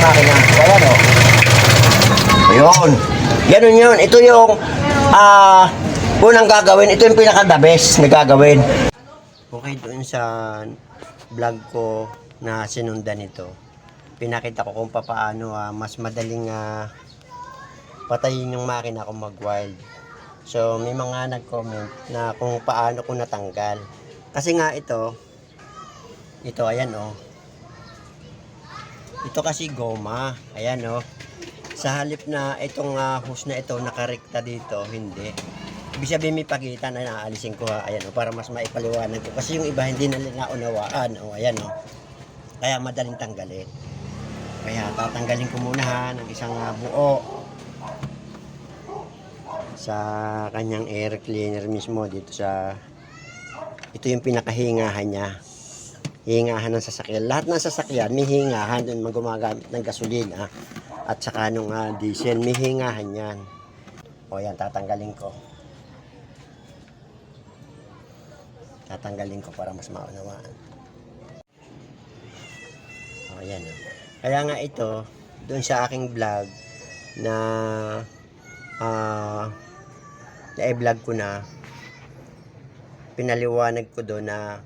yung makina. So, ayan o. Ayun. Ganun yun. Ito yung ah, uh, unang gagawin. Ito yung pinaka-the best na gagawin. Okay, doon sa vlog ko na sinundan nito, pinakita ko kung paano ah, mas madaling ah, patayin yung makina kung mag-wild. So, may mga nag-comment na kung paano ko natanggal. Kasi nga ito, ito, ayan oh, ito kasi goma. Ayan oh. Sa halip na itong ah, hose na ito nakarekta dito, hindi. Ibig sabihin may pagitan na naaalisin ko ha. Ayan oh, para mas maipaliwanag ko. Kasi yung iba hindi na naunawaan. Oh, ayan oh. Kaya madaling tanggalin. Kaya tatanggalin ko muna ha ng isang ah, buo sa kanyang air cleaner mismo dito sa ito yung pinakahingahan niya hingahan ng sasakyan. Lahat ng sasakyan may hingahan dun gumagamit ng gasolina. At saka nung ah, diesel may hingahan yan. O yan tatanggalin ko. Tatanggalin ko para mas maunawaan. O yan o kaya nga ito doon sa aking vlog na ah na-vlog ko na pinaliwanag ko doon na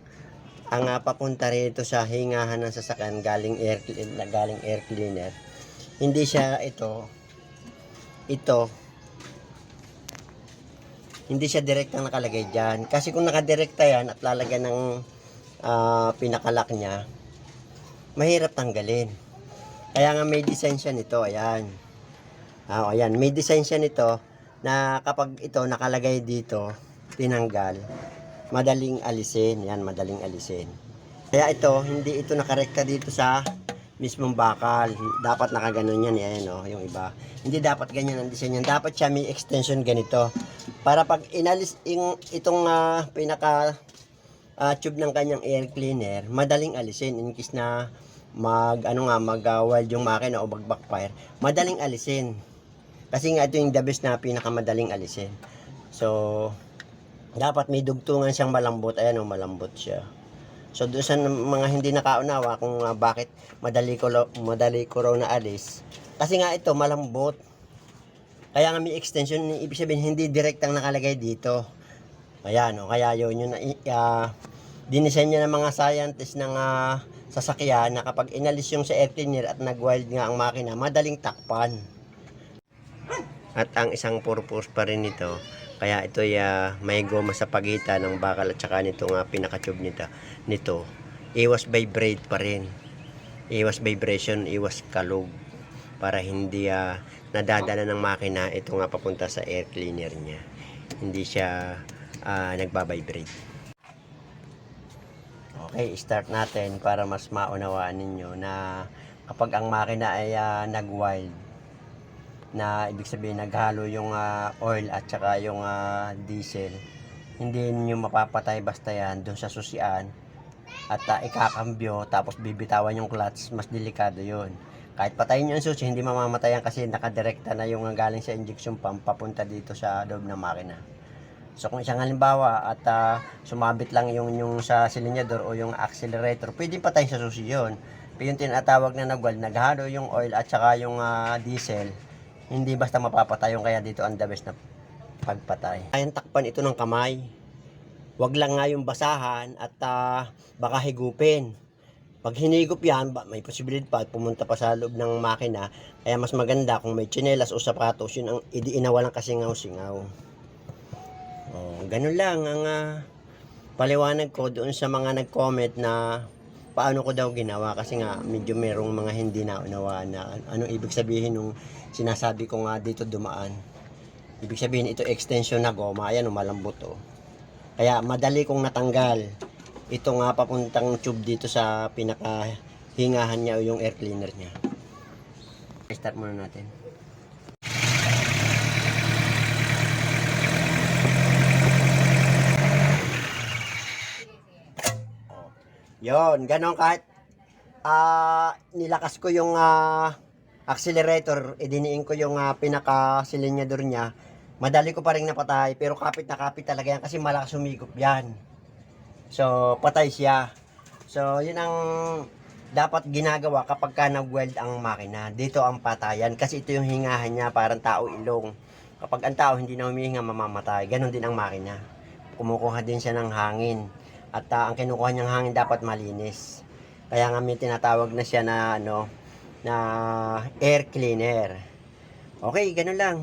ang ah, papunta rito sa hingahan ng sasakyan galing air galing air cleaner hindi siya ito ito hindi siya direktang nakalagay dyan. Kasi kung nakadirekta yan at lalagyan ng ah, pinakalak niya mahirap tanggalin. Kaya nga may design siya nito ayan. Ah, ayan, may design siya nito na kapag ito nakalagay dito, tinanggal, madaling alisin. Yan, madaling alisin. Kaya ito, hindi ito nakarekta dito sa mismong bakal. Dapat nakaganon yan, yan oh, yung iba. Hindi dapat ganyan ang design yan. Dapat siya may extension ganito. Para pag inalis yung, itong ah, pinaka ah, tube ng kanyang air cleaner, madaling alisin in case na mag ano nga mag ah, wild yung makina o mag backfire, madaling alisin. Kasi nga ito yung the best na pinakamadaling alisin. So, dapat may dugtungan siyang malambot. Ayan o, malambot siya. So, doon sa mga hindi nakaunawa kung ah, bakit madali ko, madali ko raw na alis. Kasi nga ito, malambot. Kaya nga may extension, ibig sabihin hindi direktang nakalagay dito. Ayan o, kaya yun yun uh, dinisenyo niya ng mga scientist ng ah, sasakyan na kapag inalis yung sa air at nag-wild nga ang makina, madaling takpan. At ang isang purpose pa rin nito, kaya ito ya may goma sa pagitan ng bakal at saka nito nga pinaka-tube nito. Nito, iwas vibrate pa rin. Iwas vibration, iwas kalog para hindi ah, nadadala ng makina ito nga papunta sa air cleaner niya. Hindi siya ah, nagbabibrate. Okay, start natin para mas maunawaan ninyo na kapag ang makina ay ah, nag-wild, na ibig sabihin naghalo yung ah, oil at saka yung ah, diesel hindi niyo mapapatay basta yan doon sa susian at ah, ikakambyo tapos bibitawan yung clutch mas delikado yon kahit patayin nyo ang susi hindi mamamatayan kasi nakadirekta na yung galing sa injection pump papunta dito sa loob ng makina. So kung isang halimbawa at ah, sumabit lang yung, yung sa silinyador o yung accelerator pwede patayin sa susi yun. Pero yung tinatawag na nagwal naghalo yung oil at saka yung ah, diesel hindi basta mapapatay yung kaya dito ang the best na pagpatay. Ayan takpan ito ng kamay. Wag lang nga yung basahan at ah, baka higupin. Pag hinigop yan, may posibilidad pa pumunta pa sa loob ng makina. Kaya mas maganda kung may tsinelas o sapatos, yun ang idiinawa lang kasingaw-singaw. Oh, ganun lang ang ah, paliwanag ko doon sa mga nag-comment na paano ko daw ginawa kasi nga medyo merong mga hindi naunawaan na anong ibig sabihin nung sinasabi ko nga dito dumaan. Ibig sabihin ito extension na goma, ayan malambot oh. Kaya madali kong natanggal. Ito nga papuntang tube dito sa pinaka hingahan niya o yung air cleaner niya. Start muna natin. Yon, ganon kahit ah nilakas ko yung ah, accelerator, idiniin ko yung ah, pinaka-silinyador niya, madali ko pa rin napatay, pero kapit na kapit talaga yan kasi malakas humigop yan. So, patay siya. So, yun ang dapat ginagawa kapag ka nag-weld ang makina. Dito ang patayan kasi ito yung hingahan niya parang tao ilong. Kapag ang tao hindi na humihinga, mamamatay. Ganon din ang makina. Kumukuha din siya ng hangin. At ah, ang kinukuha niyang hangin dapat malinis. Kaya nga may tinatawag na siya na ano, na air cleaner. Okay, ganun lang.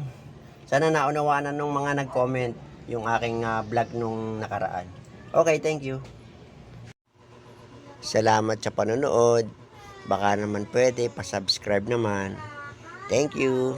Sana naunawaan na nung mga nag-comment yung aking ah, vlog nung nakaraan. Okay, thank you. Salamat sa panonood. Baka naman pwede, pa-subscribe naman. Thank you.